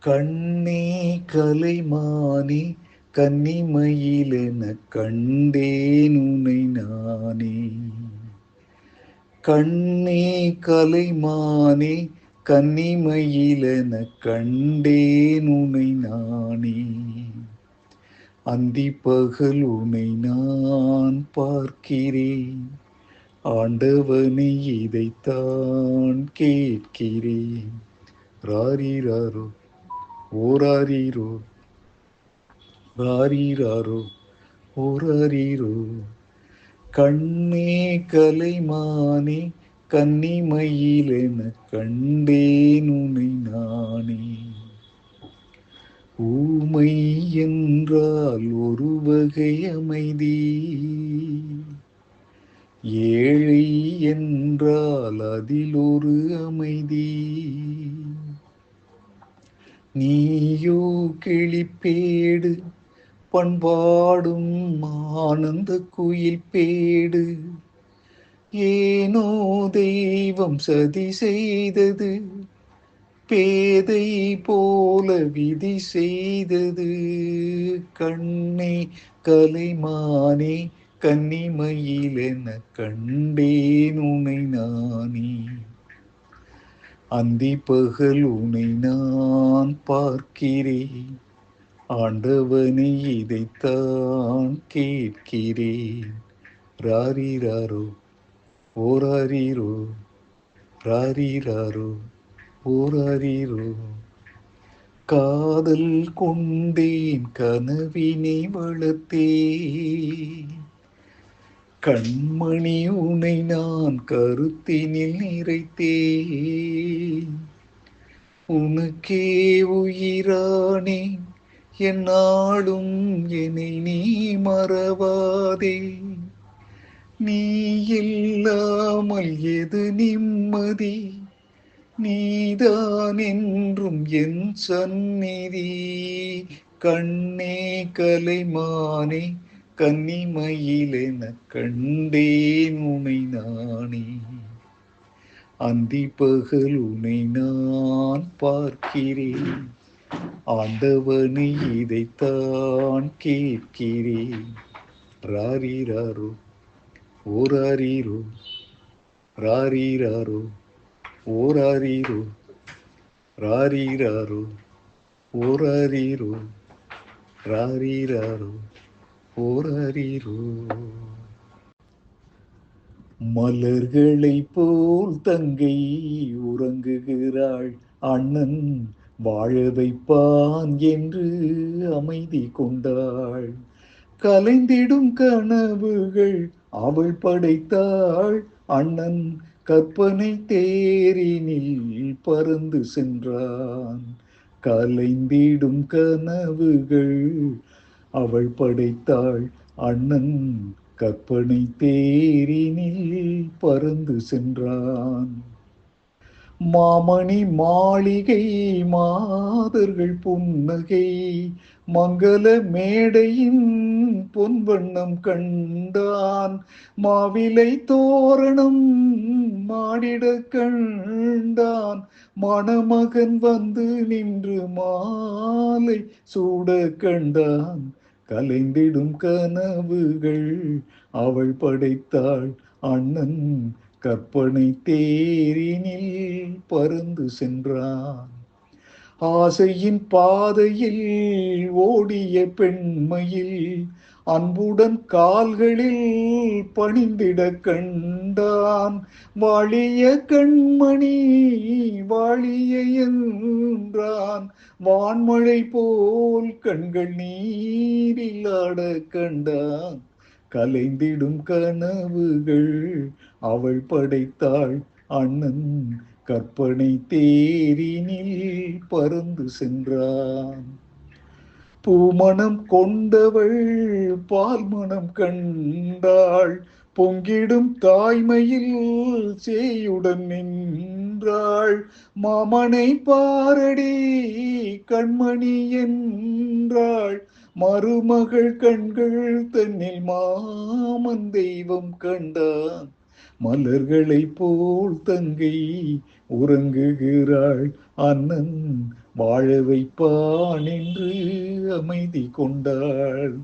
கண்ணே கலைமானே கன்னிமயிலென கண்டேனுனை நானே. கண்ணே கலைமானே கன்னிமயிலென கண்டேனுனை நானே. அந்தி பகல் உனை நான் பார்க்கிறேன் ஆண்டவனை இதைத்தான் கேட்கிறேன். ராரிராரோ ஓராரீரோ ராரீராரோ ஓராரீரோ கண்ணே கலைமானே கன்னிமயிலென கண்டேன் உனை நானே. ஊமை என்றால் ஒரு வகை அமைதி. ஏழை என்றால் அதில் ஒரு அமைதி. நீயோ கிளிப்பேடு பண்பாடும் ஆனந்த குயில் பேடு. ஏனோ தெய்வம் சதி செய்தது பேதை போல விதி செய்தது. கண்ணே கலைமானே கன்னிமயிலென கண்டேன் உனை நானே. அந்தி பகல் உனை நான் பார்க்கிறேன். ஆண்டவனை இதைத்தான் கேட்கிறேன். ராரிராரோ ஓராரீரோ ராரிராரோ ஓராரீரோ. காதல் கொண்டேன் கனவினை வளர்த்தேன். கண்மணி உனை நான் கருத்தினில் நிறைத்தேன். உனக்கே உயிரானே என்னாலும் என்னை நீ மறவாதே. நீ இல்லாமல் எது நிம்மதி? நீதான் என்றும் என் சந்நிதி. கண்ணே கலைமானே கன்னிமயிலென கண்டேன் உனை நானே. அந்தி பகல் உனை நான் பார்க்கிறேன். ஆண்டவனை இதைத்தான் கேட்கிறேன். ராரிராரோ ஓராரீரோ ராரிராரோ ஓராரீரோ ராரிராரோ ஓராரீரோ ராரிராரோ. போரறிரோ மலர்களை போல் தங்கை உறங்குகிறாள் அண்ணன் வாழ வைப்பான் என்று அமைதி கொண்டாள். கலைந்திடும் கனவுகள் அவள் படைத்தாள். அண்ணன் கற்பனை தேரினில் பறந்து சென்றான். கலைந்திடும் கனவுகள் அவள் படைத்தாள். அண்ணன் கற்பனை தேரினில் பறந்து சென்றான். மாமணி மாளிகை மாதர்கள் புன்னகை மங்கள மேடையின் பொன்வண்ணம் கண்டான். மாவிலை தோரணம் மாடிட கண்டான். மணமகன் வந்து நின்று மாலை சூட கண்டான். கலைந்திடும் கனவுகள் அவள் படைத்தாள். அண்ணன் கற்பனை தேரினில் பறந்து சென்றான். ஆசையின் பாதையில் ஓடிய பெண்மையில் அன்புடன் கால்களில் பணிந்திட கண்டான். வாழிய கண்மணி வாழிய என்றான். வான்மழை போல் கண்கள் நீரில் ஆட கண்டான். கலைந்திடும் கனவுகள் அவள் படைத்தாள். அண்ணன் கற்பனை தேரினில் பறந்து சென்றான். பூமணம் கொண்டவள் பால் மணம் கண்டாள். பொங்கிடும் தாய்மையில் சேயுடன் நின்றாள். மாமனை பாரடி கண்மணி என்றாள். மருமகள் கண்கள் தன்னில் மாமன் தெய்வம் கண்டான். மலர்களை போல் தங்கை உறங்குகிறாள் அண்ணன். வாழ வைப்பான் என்று அமைதி கொண்டாள்.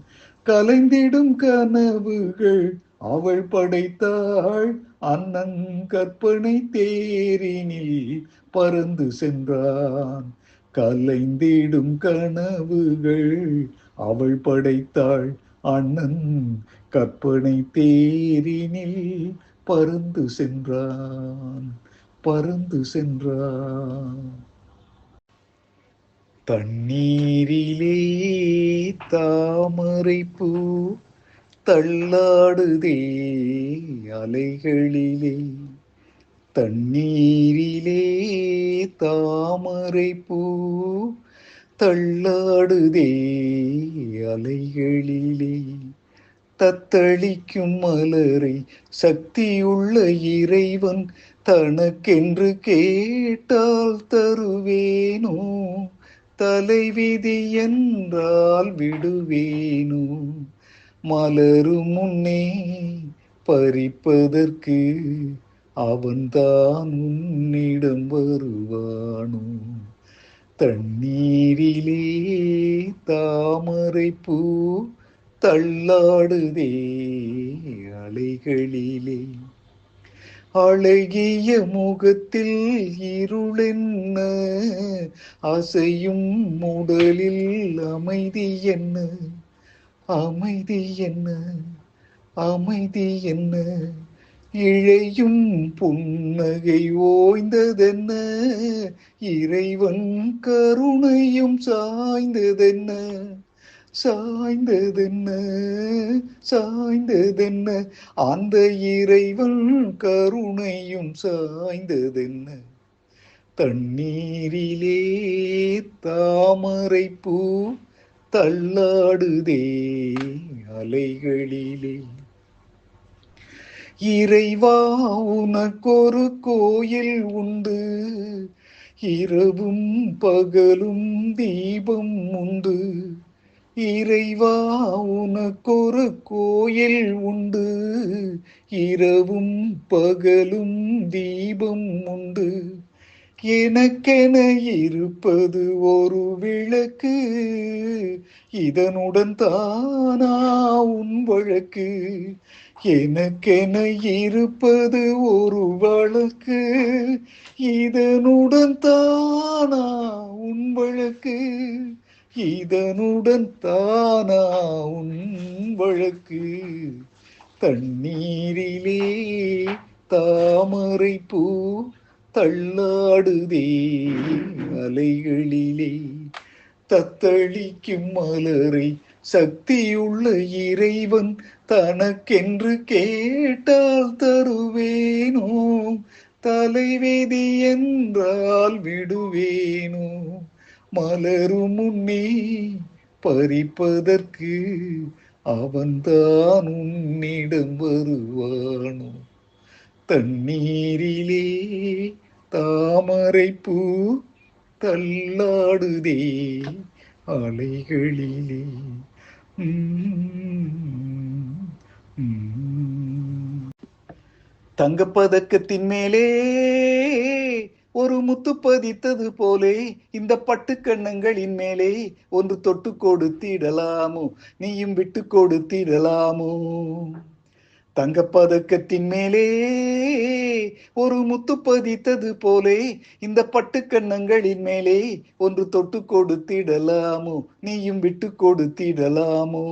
கலைந்திடும் கனவுகள் அவள் படைத்தாள். அண்ணன் கற்பனை தேரினில் பறந்து சென்றான். கலைந்திடும் கனவுகள் அவள் படைத்தாள். அண்ணன் கற்பனை தேரினில் பறந்து சென்றான். பறந்து சென்றான். தண்ணீரிலே தாமரை பூ தள்ளாடுதே அலைகளிலே. தண்ணீரிலே தாமரை பூ தள்ளாடுதே அலைகளிலே. தத்தளிக்கும் மலரை சக்தியுள்ள இறைவன் தனக்கென்று கேட்டால் தருவேனோ? தலைவிதி என்றால் விடுவேனோ? மலரும் முன்னே பறிப்பதற்கு அவன்தான் உன்னிடம் வருவானோ? தண்ணீரிலே தாமரை பூ தள்ளாடுதே அலைகளிலே. அழகிய முகத்தில் இருளென்ன? அசையும் உடலில் அமைதி என்ன? அமைதி என்ன? அமைதி என்ன? இழையும் புன்னகை ஓய்ந்ததென்ன? இறைவன் கருணையும் சாய்ந்ததென்ன? சாய்ந்ததென்ன? சாய்ந்ததென்ன? அந்த இறைவன் கருணையும் சாய்ந்ததென்ன? தண்ணீரிலே தாமரை பூ தள்ளாடுதே அலைகளிலே. இறைவா உனக்கொரு கோயில் உண்டு. இரவும் பகலும் தீபம் உண்டு. இறைவா உனக்கொரு கோயில் உண்டு. இரவும் பகலும் தீபம் உண்டு. எனக்கென இருப்பது ஒரு விளக்கு. இதனுடன் தானா உன் வழக்கு. எனக்கென இருப்பது ஒரு வழக்கு. இதனுடன் தானா உன் வழக்கு. இதனுடன் தானா உன் வழக்கு. தண்ணீரிலே தாமரை பூ தள்ளாடுதே அலைகளிலே. தத்தளிக்கும் மலரை சக்தியுள்ள இறைவன் தனக்கென்று கேட்டால் தருவேனோ? தலைவேதி என்றால் விடுவேனோ? மலரும் முன்னே பறிப்பதற்கு அவன்தான் உன்னிடம் வருவானோ? தண்ணீரிலே தாமரை பூ தள்ளாடுதே அலைகளிலே. தங்கப்பதக்கத்தின் மேலே முத்து பதித்தது போலே இந்த பட்டு கண்ணங்களின் மேலே ஒன்று தொட்டு கொடுத்திடலாமோ? நீயும் விட்டு கொடுத்திடலாமோ? தங்கப்பதக்கத்தின் மேலே ஒரு முத்து பதித்தது போலே இந்த பட்டு கண்ணங்களின் மேலே ஒன்று தொட்டு கொடுத்திடலாமோ? நீயும் விட்டு கொடுத்திடலாமோ?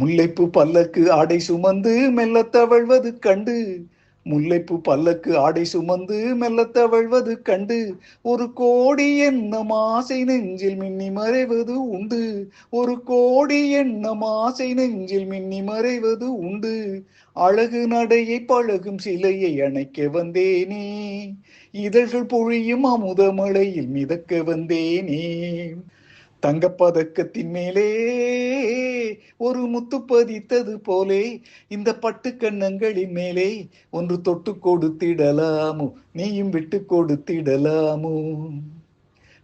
முல்லைப்பு பல்லக்கு ஆடை சுமந்து மெல்ல தவழ்வது கண்டு முல்லைப்பு பல்லக்கு ஆடை சுமந்து மெல்ல தவழ்வது கண்டு ஒரு கோடி எண்ணம் ஆசை நெஞ்சில் மின்னி மறைவது உண்டு. ஒரு கோடி எண்ணம் ஆசை நெஞ்சில் மின்னி மறைவது உண்டு. அழகு நடையை பழகும் சிலையை அணைக்க வந்தேனே. இதழ்கள் பொழியும் அமுதமழையில் மிதக்க வந்தேனே. தங்கப்பதக்கத்தின் மேலே ஒரு முத்து பதித்தது போலே இந்த பட்டு கண்ணங்களின் மேலே ஒன்று தொட்டு கொடுத்திடலாமோ நீயும் விட்டு கொடுத்திடலாமோ?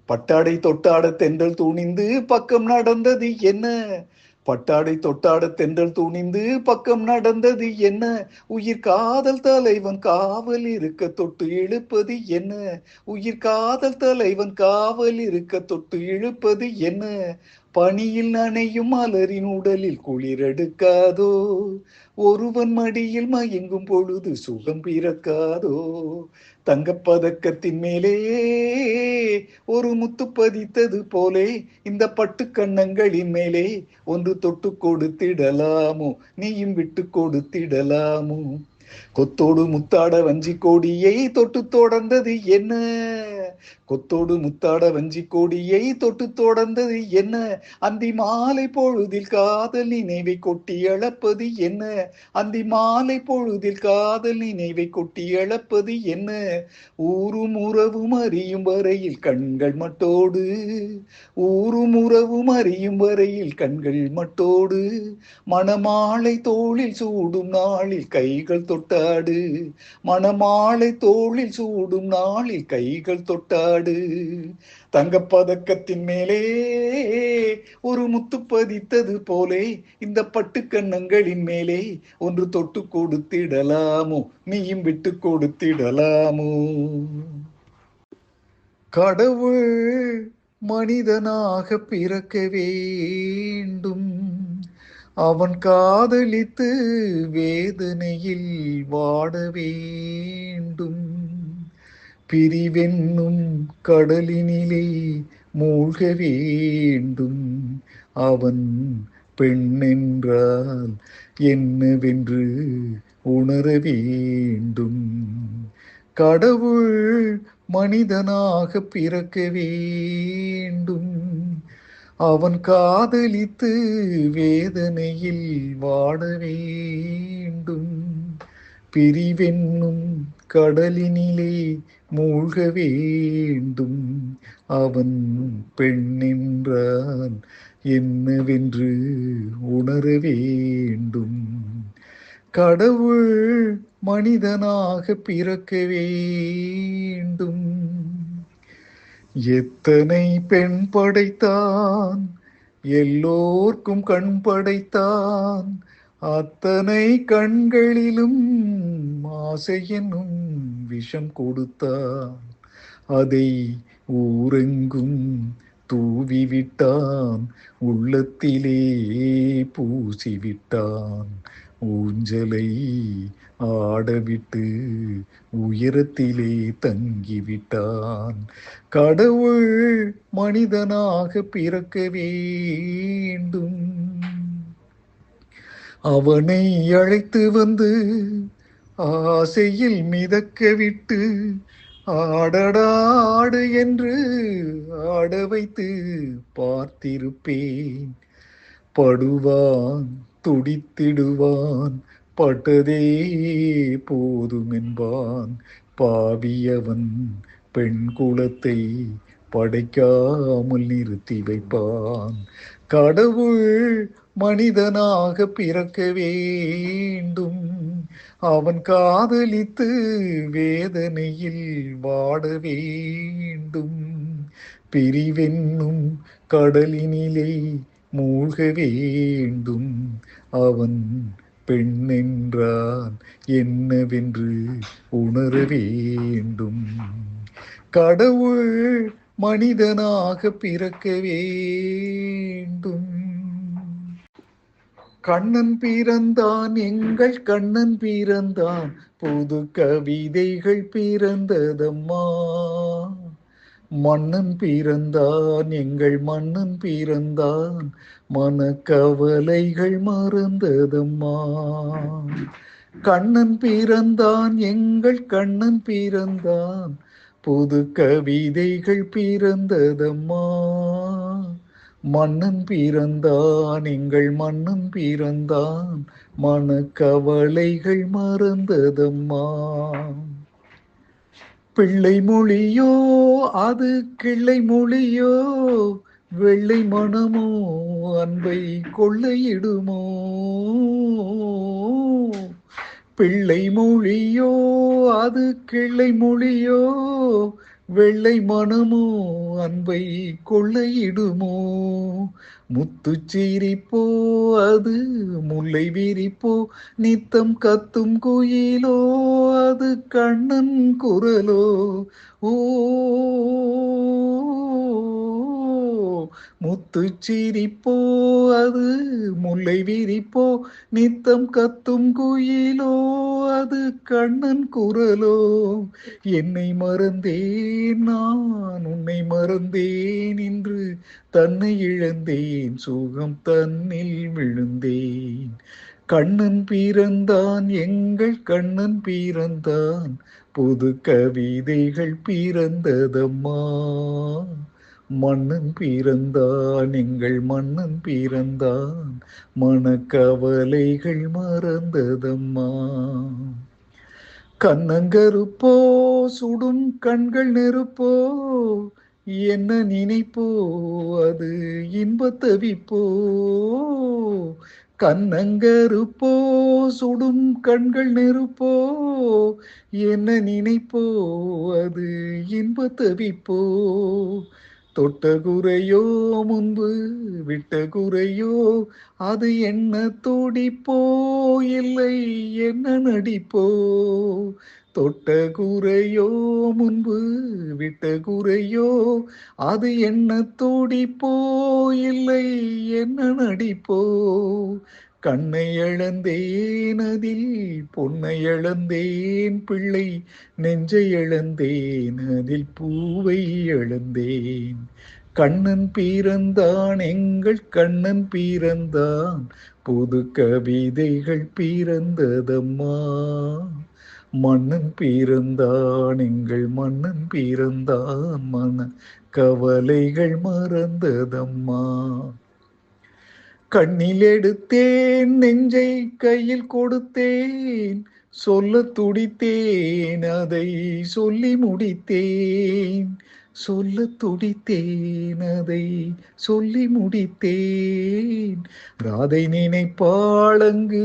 பட்டாடை தொட்டாட தென்றல் துணிந்து பக்கம் நடந்தது என்ன? பட்டாடை தொட்டாட தென்றல் துணிந்து பக்கம் நடந்தது என்ன? உயிர் காதல் தலைவன் காவல் இருக்க தொட்டு இழுப்பது என்ன? உயிர் காதல் தலைவன் காவல் இருக்க தொட்டு இழுப்பது என்ன? பனியில் நனையும் மலரின் உடலில் குளிரெடுக்காதோ? ஒருவன் மடியில் மயங்கும் பொழுது சுகம் பிறக்காதோ? தங்கப்பதக்கத்தின் மேலே ஒரு முத்து பதித்தது போலே இந்த பட்டு கண்ணங்களின் மேலே ஒன்று தொட்டு கொடுத்திடலாமோ? நீயும் விட்டு கொடுத்திடலாமோ? கொத்தோடு முத்தாட வஞ்சி கோடியை தொட்டு தொடர்ந்தது என்ன? கொத்தோடு முத்தாட வஞ்சி கோடியை தொட்டு தொடர்ந்தது என்ன? அந்தி மாலை பொழுதில் காதல் நினைவை கொட்டி அளப்பது என்ன? அந்தி மாலை பொழுதில் காதல் நினைவை கொட்டி அளப்பது என்ன? ஊரும் உறவும் அறியும் வரையில் கண்கள் மட்டோடு. ஊரும் உறவும் அறியும் வரையில் கண்கள் மட்டோடு. மணமாலை தோளில் சூடும் நாளில் கைகள் தொட்டாடு. மணமாலை தோளில் சூடும் நாளில் கைகள் தொட்டாடு. தங்கப்பதக்கத்தின் மேலே ஒரு முத்து பதித்தது போலே இந்த பட்டு கண்ணங்களின் மேலே ஒன்று தொட்டு கொடுத்திடலாமோ? நீயும் விட்டு கொடுத்திடலாமோ? கடவுள் மனிதனாக பிறக்க வேண்டும். அவன் காதலித்து வேதனையில் வாட வேண்டும். பிரிவென்னும் கடலினிலே மூழ்க வேண்டும். அவன் பெண்ணென்றால் என்னவென்று உணர வேண்டும். கடவுள் மனிதனாக பிறக்க வேண்டும். அவன் காதலித்து வேதனையில் வாட வேண்டும். பிரிவென்னும் கடலினிலே மூழ்க வேண்டும் அவன் பெண்ணென்றால் என்னவென்று உணர வேண்டும் கடவுள் மனிதனாக பிறக்க வேண்டும் எத்தனை பெண் படைத்தான்? எல்லோர்க்கும் கண் படைத்தான். அத்தனை கண்களிலும் ஆசை என்னும் விஷம் கொடுத்தான். அதை ஊரெங்கும் தூவிவிட்டான். உள்ளத்திலே பூசிவிட்டான். ஊஞ்சலை ஆடவிட்டு உயரத்திலே தங்கிவிட்டான். கடவுள் மனிதனாக பிறக்க வேண்டும். அவனை அழைத்து வந்து ஆசையில் மிதக்க விட்டு ஆடடாடு என்று ஆட வைத்து பார்த்திருப்பேன். படுவான் துடித்திடுவான் பட்டதே போதுமென்பான். பாவியவன் பெண் குலத்தை படைக்காமல் நிறுத்தி வைப்பான். கடவுள் மனிதனாக பிறக்க வேண்டும். அவன் காதலித்து வேதனையில் வாட வேண்டும். பிரிவென்னும் கடலினிலே மூழ்க வேண்டும். அவன் பெண்ணென்றான் என்னவென்று உணர வேண்டும். கடவுள் மனிதனாக பிறக்க வேண்டும். கண்ணன் பிறந்தான் எங்கள் கண்ணன் பிறந்தான் புது கவிதைகள் பிறந்ததம்மா. மன்னன் பிறந்தான் எங்கள் மன்னன் பிறந்தான் மனக்கவலைகள் மறந்ததம்மா. கண்ணன் பிறந்தான் எங்கள் கண்ணன் பிறந்தான் புது கவிதைகள் பிறந்ததம்மா. மன்னன் பிறந்தான் எங்கள் மன்னன் பிறந்தான் மனக்கவலைகள் மறந்ததம்மா. பிள்ளை மொழியோ அது கிள்ளை மொழியோ வெள்ளை மனமோ அன்பை கொள்ளையிடுமோ. பிள்ளை மொழியோ அது கிள்ளை மொழியோ வெள்ளை மனமோ அன்பை கொள்ளையிடுமோ? முத்து சீரிப்போ அது முல்லை விரிப்போ? நித்தம் கத்தும் குயிலோ அது கண்ணன் குரலோ? ஓ முத்து சிரிப்போ அது முல்லை விரிப்போ நித்தம் கத்தும் குயிலோ அது கண்ணன் குரலோ. என்னை மறந்தேன் நான் உன்னை மறந்தேன் என்று தன்னை இழந்தேன் சுகம் தன்னில் விழுந்தேன். கண்ணன் பிறந்தான் எங்கள் கண்ணன் பிறந்தான் புது கவிதைகள் பிறந்ததம்மா. மன்னன் பிறந்தான் எங்கள் மன்னன் பிறந்தான். மனக்கவலைகள் மறந்ததம்மா. கண்ணங்கருப்போ சுடும் கண்கள் நெருப்போ என்ன நினைப்போ அது இன்பத்தவிப்போ கண்ணங்கருப்போ சுடும் கண்கள் நெருப்போ என்ன நினைப்போ அது இன்பத்தவிப்போ தொட்ட குறையோ முன்பு விட்ட குறையோ அது என்ன துடிப்போ இல்லை என்ன நடிப்போ? தொட்ட குறையோ முன்பு விட்ட குறையோ அது என்ன துடிப்போ இல்லை என்ன நடிப்போ? கண்ணை இழந்தேன் அதில் பொன்னை இழந்தேன் பிள்ளை நெஞ்சை இழந்தேன் அதில் பூவை இழந்தேன் கண்ணன் பீரந்தான் எங்கள் கண்ணன் பீரந்தான் புது கவிதைகள் பீரந்ததம்மா மன்னன் பீரந்தான் எங்கள் மன்னன் பீரந்தான் மன கவலைகள் மறந்ததம்மா. கண்ணில் எடுத்தேன் நெஞ்சை கையில் கொடுத்தேன் சொல்ல துடித்தேன் அதை சொல்லி முடித்தேன் சொல்ல துடித்தேன் அதை சொல்லி முடித்தேன். ராதை நினைப்பாளங்கு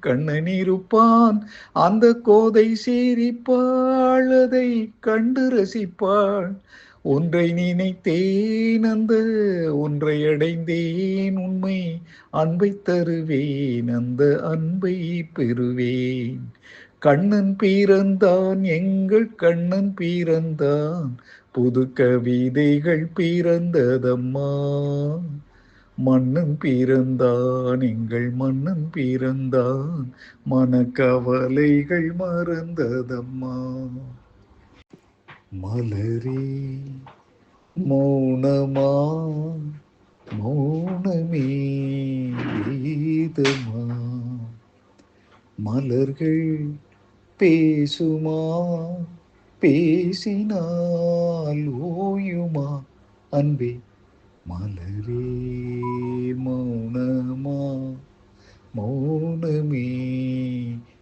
கண்ணன் இருப்பான் அந்த கோதை சிரிப்பாள் அதை கண்டு ரசிப்பாள். ஒன்றை நினைத்தேன் அந்த ஒன்றை அடைந்தேன் உண்மை அன்பை தருவேன் அந்த அன்பை பெறுவேன். கண்ணன் பீரந்தான் எங்கள் கண்ணன் பீரந்தான் புது கவிதைகள் பீரந்ததம்மா மன்னன் பீரந்தான் எங்கள் மன்னன் பீரந்தான் மனக்கவலைகள் மறந்ததம்மா. மலரே மௌனமா மௌனமே வேதமா? மலர்கள் பேசுமா பேசினால் ஓயுமா? அன்பே மலரே மௌனமா மௌனமே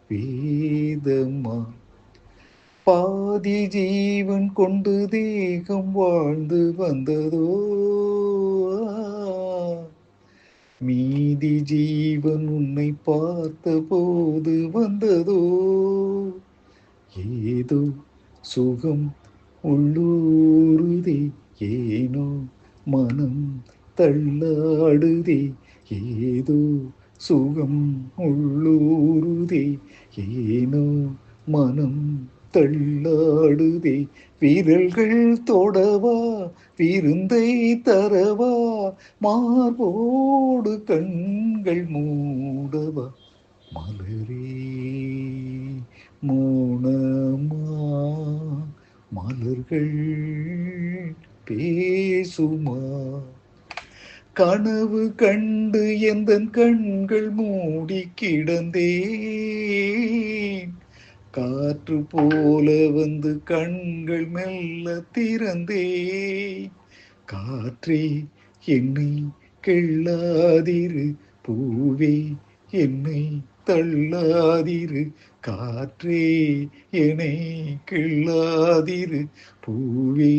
வேதமா? பாதி ஜீவன் கொண்டு தேகம் வாழ்ந்து வந்ததோ? மீதி ஜீவன் உன்னை பார்த்த போது வந்ததோ? ஏதோ சுகம் உள்ளூருதே ஏனோ மனம் தள்ளாடுதே ஏதோ சுகம் உள்ளூருதே ஏனோ மனம் தள்ளாடுதே. வீரல்கள் தொடவா விருந்தை தரவா மார்போடு கண்கள் மூடவா. மலரே மௌனமா மலர்கள் பேசுமா. கனவு கண்டு எந்த கண்கள் மூடி கிடந்தேன். காற்று போல வந்து கண்கள் மெல்ல திறந்தே. காற்றே என்னை கெள்ளாதிரு பூவே என்னை தள்ளாதிரு. காற்றே என்னை கிள்ளாதிரு பூவே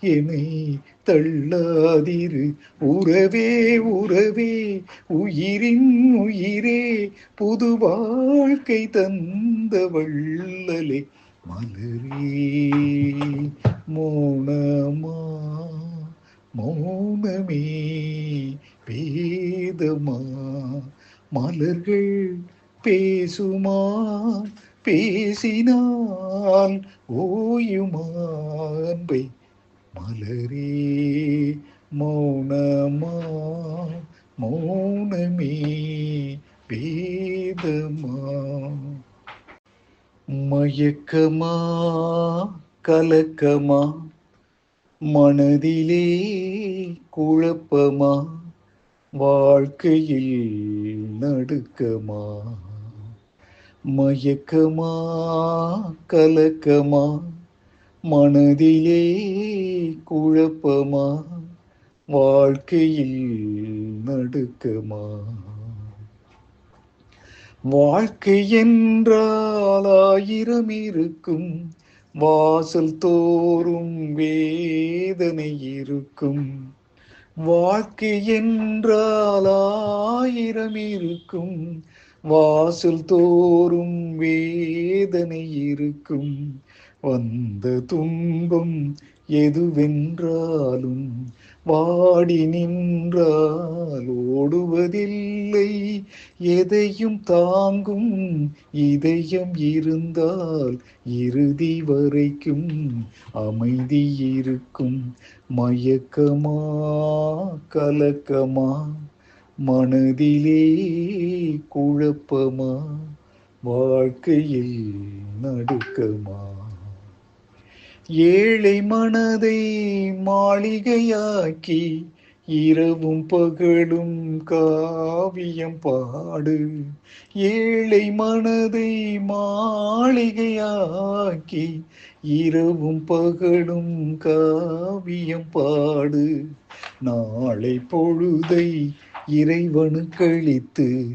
என்னை தள்ளாதிரு. உறவே உறவே உயிரின் உயிரே புது வாழ்க்கை தந்த வள்ளலே. மலரே மோனமா மௌனமே பேதமா. மலர்கள் பேசுமா பேசினால் ஓயுமா அன்பை. மலரே மௌனமா மௌனமே வேதமா மயக்கமா கலக்கமா மனதிலே குழப்பமா வாழ்க்கையில் நடுக்கமா. மயக்கமா கலக்கமா மனதிலே குழப்பமா? வாழ்க்கையில் நடுக்கமா? வாழ்க்கை என்றால் ஆயிரம் இருக்கும். வாசல் தோறும் வேதனை இருக்கும். வாழ்க்கை என்றால் ஆயிரம் இருக்கும். வாசல் தோறும் வேதனை இருக்கும். வந்த துன்பம் எதுவென்றாலும் வாடி நின்றால் ஓடுவதில்லை. எதையும் தாங்கும் இதயம் இருந்தால் இறுதி வரைக்கும் அமைதி இருக்கும் மயக்கமா கலக்கமா மனதிலே குழப்பமா வாழ்க்கையில் நடுக்கமா. ஏழை மனதை மாளிகையாக்கி இரவும் பகலும் காவியம் பாடு. ஏழை மனதை மாளிகையாக்கி இரவும் பகலும் காவியம் பாடு. நாளை பொழுதை இறைவனு கழித்து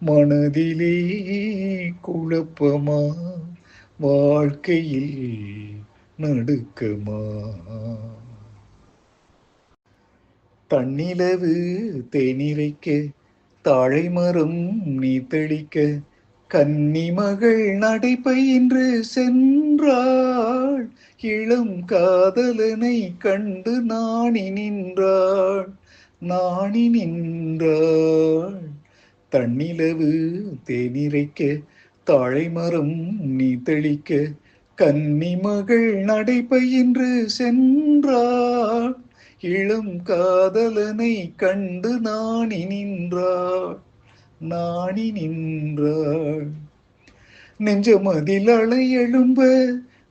மனதிலே குழப்பமா? வாழ்க்கையில் நடுக்கமா? தன்னிலவு தேனிரைக்க தாழை மரம் நீ தெளிக்க கன்னிமகள் நடைபயின்று சென்றாள். இளம் காதலனை கண்டு நாணி நின்றாள். நாணி நின்றாள். தன்னிலவு தேனிரைக்க தாழைமரம் நீ தெளிக்க கன்னிமகள் நடைபயின்று சென்றாள். இளம் காதலனை கண்டு நாணி நின்றாள். நாணி நின்றாள். நெஞ்சமதில் அலை எழும்ப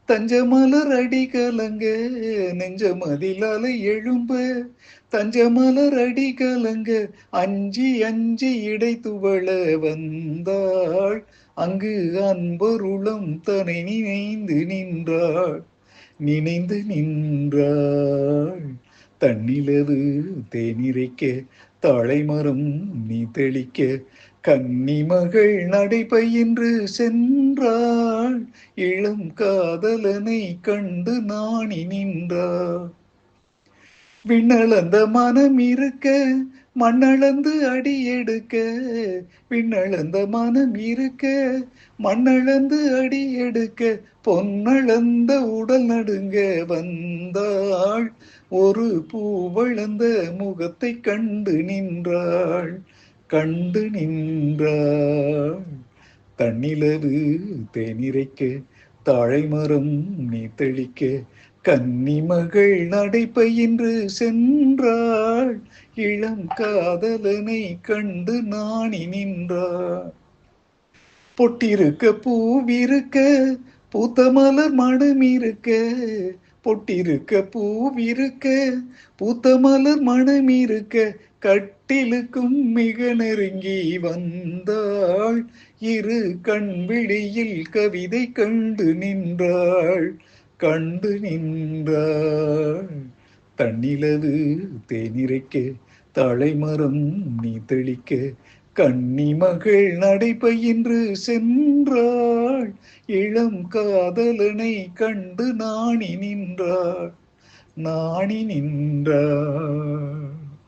தஞ்சமலர் அடி கலங்க நெஞ்சமதில் அலை எழும்ப தஞ்சமலர் அடி கலங்க அஞ்சி அஞ்சி இடை துவள வந்தாள். அங்கு அன்பருளம் தனை நினைந்து நின்றாள். நினைந்து நின்றாள். தன்னிலவு தேனிரைக்க தாழைமரம் நீ தெளிக்க கன்னிமகள் நடைபயின்று சென்றாள். இளம் காதலனை கண்டு நாணி நின்றாள். விண்ணளந்த மனம் இருக்க மண்ணளந்து அடி எடுக்க. விண்ணளந்த மனம் இருக்க மண்ணளந்து அடி எடுக்க. பொன்னளந்த உடல் நடுங்க வந்தாள். ஒரு பூவளந்த முகத்தை கண்டு நின்றாள். கண்டு நின்றாள். தன்னிலவு தேனிரைக்க தாழைமரம் நீ தெளிக்க. கன்னிமகள் நடைபயின்று சென்றாள். இளம் காதலனை கண்டு நாணி நின்றாள். பொட்டிருக்க பூவிருக்க பூத்த மலர் மனம் இருக்க பொட்டிருக்க பூவிருக்க பூத்த மலர் மனம் இருக்க கட்டிலுக்கும் மிக நெருங்கி வந்தாள். இரு கண் விழியில் கவிதை கண்டு நின்றாள். கண்டு நின்றாள் தன்னிலவு தேனிரைக்க தலைமரம் நீ தெளிக்க கன்னி மகள் நடைபயின்று சென்றாள் இளம் காதலனை கண்டு நாணி நின்றாள் நாணி நின்றாள்